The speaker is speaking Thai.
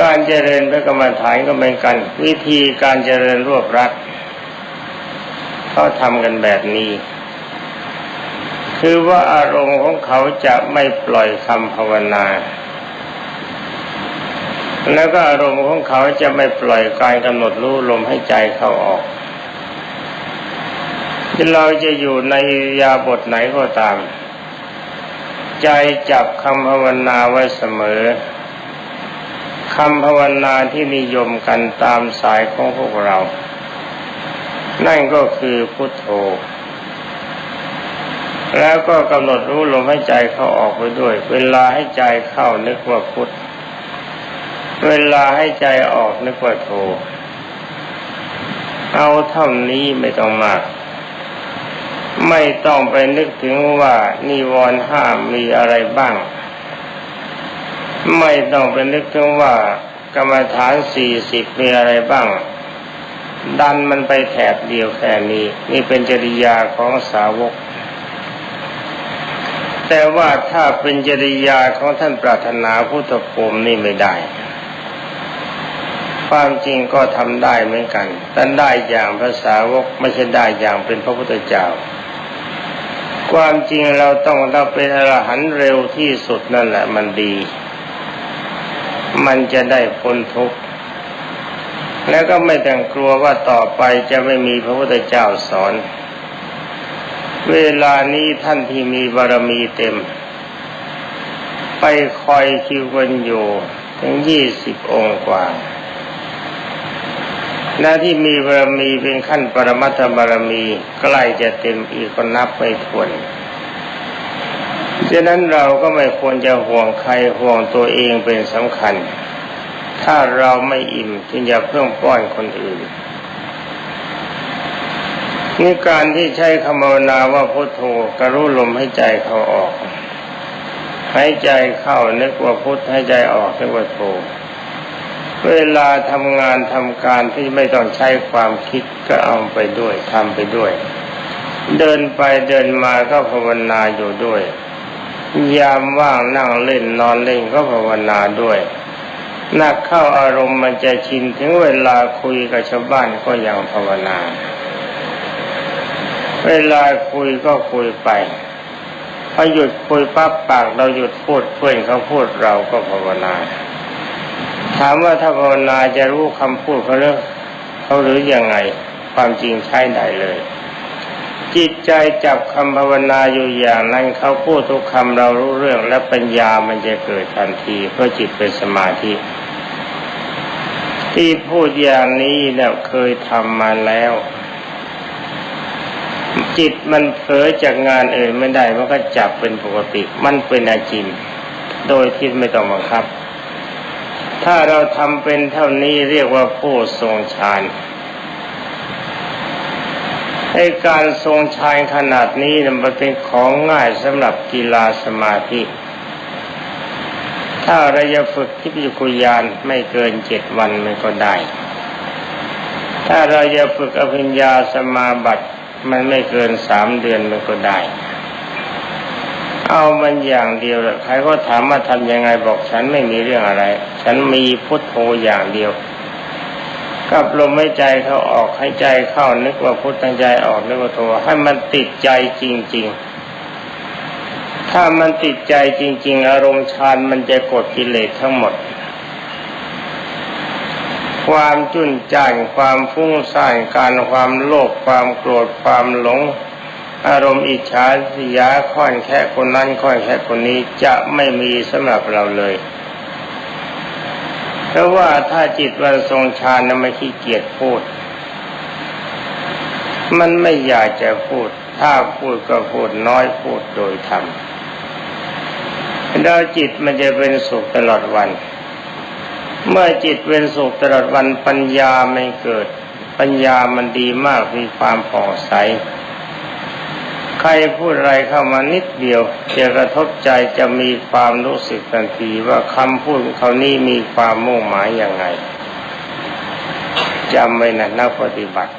การเจริญพระกรรมฐานก็เหมือนกัน วิธีการเจริญรวบรัดเขาทำกันแบบนี้ คือว่าอารมณ์ของเขาจะไม่ปล่อยคำภาวนา แล้วก็อารมณ์ของเขาจะไม่ปล่อยการกำหนดรู้ลมให้ใจเข้าออกที่เราจะอยู่ในยาบทไหนก็ตาม ใจจับคำภาวนาไว้เสมอ คำภาวนาที่นิยมกันตามสายของพวกเรา นั่นก็คือพุทโธ แล้วก็กำหนดรู้ลมให้ใจเข้าออกไปด้วย เวลาให้ใจเข้านึกว่าพุทเวลาให้ใจออกนึกว่าโธเอาเท่านี้ไม่ต้องมาก ไม่ต้องไปนึกถึงว่านิวรณ์ห้ามมีอะไรบ้าง ไม่ต้องไปนึกถึงว่ากรรมฐานสี่สิบมีอะไรบ้าง ดันมันไปแถบเดียวแค่นี้ นี่เป็นจริยาของสาวก แต่ว่าถ้าเป็นจริยาของท่านปรารถนาพุทธภูมินี่ไม่ได้ ความจริงก็ทำได้เหมือนกันแต่ได้อย่างภาษาวกไม่ใช่ได้อย่างเป็นพระพุทธเจ้าความจริงเราต้องถ้าเป็นอรหันต์เร็วที่สุดนั่นแหละมันดี มันจะได้พ้นทุกข์แล้วก็ไม่ต้องกลัวว่าต่อไปจะไม่มีพระพุทธเจ้าสอน เวลานี้ท่านที่มีบารมีเต็ม ไปคอยคิวกันอยู่ถึงยี่สิบองค์กว่าหน้าที่มีบารมีเป็นขั้นปรมัตถบารมีใกล้จะเต็มอีกก็นับไม่ถ้วน ฉะนั้นเราก็ไม่ควรจะห่วงใครห่วงตัวเองเป็นสำคัญ ถ้าเราไม่อิ่มจึงอย่าเพิ่งป้อนคนอื่นนี่การที่ใช้คำภาวนาว่าพุทโธกรู้ลมให้ใจเขาออกหายใจเข้านึกว่าพุทให้ใจออกนึกว่าโธเวลาทำงานทำการที่ไม่ต้องใช้ความคิดก็เอาไปด้วยทำไปด้วย เดินไปเดินมาก็ภาวนาอยู่ด้วย ยามว่างนั่งเล่นนอนเล่นก็ภาวนาด้วยนักเข้าอารมณ์มันจะชินถึงเวลาคุยกับชาวบ้านก็ยังภาวนา เวลาคุยก็คุยไปพอหยุดคุยปั๊บปากเราหยุดพูดเพื่อนเขาพูดเราก็ภาวนา ถามว่าถ้าภาวนาจะรู้คำพูดเขาหรือเขาหรือยังไงความจริงใช้ได้เลย จิตใจจับคำภาวนาอยู่อย่างนั้นเขาพูดทุกคำเรารู้เรื่องและปัญญามันจะเกิดทันทีเพราะจิตเป็นสมาธิ ที่พูดอย่างนี้เนี่ยเคยทำมาแล้ว จิตมันเผลอจากงานอื่นไม่ได้มันก็จับเป็นปกติ มันเป็นอาจินโดยที่ไม่ต้องบังคับ ถ้าเราทำเป็นเท่านี้เรียกว่าผู้ทรงฌาน ในการทรงฌานขนาดนี้มันเป็นของง่ายสำหรับกีฬาสมาธิ ถ้าเราจะฝึกทิพยคุยานไม่เกินเจ็ดวันมันก็ได้ ถ้าเราจะฝึกอภิญญาสมาบัติมันไม่เกินสามเดือนมันก็ได้ เอามันอย่างเดียวใครก็ถามว่าทำยังไงบอกฉันไม่มีเรื่องอะไร ฉันมีพุทโธอย่างเดียว กับลมหายใจเขาออกให้ใจเข้านึกว่าพุทตั้งใจออกนึกว่าโธให้มันติดใจจริง ๆ ถ้ามันติดใจจริง ๆ อารมณ์ฌานมันจะกดกิเลสทั้งหมด ความจุนจ้านความฟุ้งซ่านการความโลภความโกรธความหลง อารมณ์อิจฉาสยาค่อนแค่คนนั้นค่อนแค่คนนี้จะไม่มีสำหรับเราเลย ราะว่าถ้าจิตวันทรงฌานนั้นไม่ขี้เกียจพูด มันไม่อยากจะพูด ถ้าพูดก็พูดน้อยพูดโดยธรรมแล้วจิตมันจะเป็นสุขตลอดวัน เมื่อจิตเป็นสุขตลอดวันปัญญาไม่เกิด ปัญญามันดีมากมีความผ่องใส รพูดอะไรเข้ามานิดเดียวจะกระทบใจจะมีความรู้สึกทันทีว่าคำพูดเขานี้มีความมุ่งหมายอย่างไงจำไว้นะนักปฏิบัติ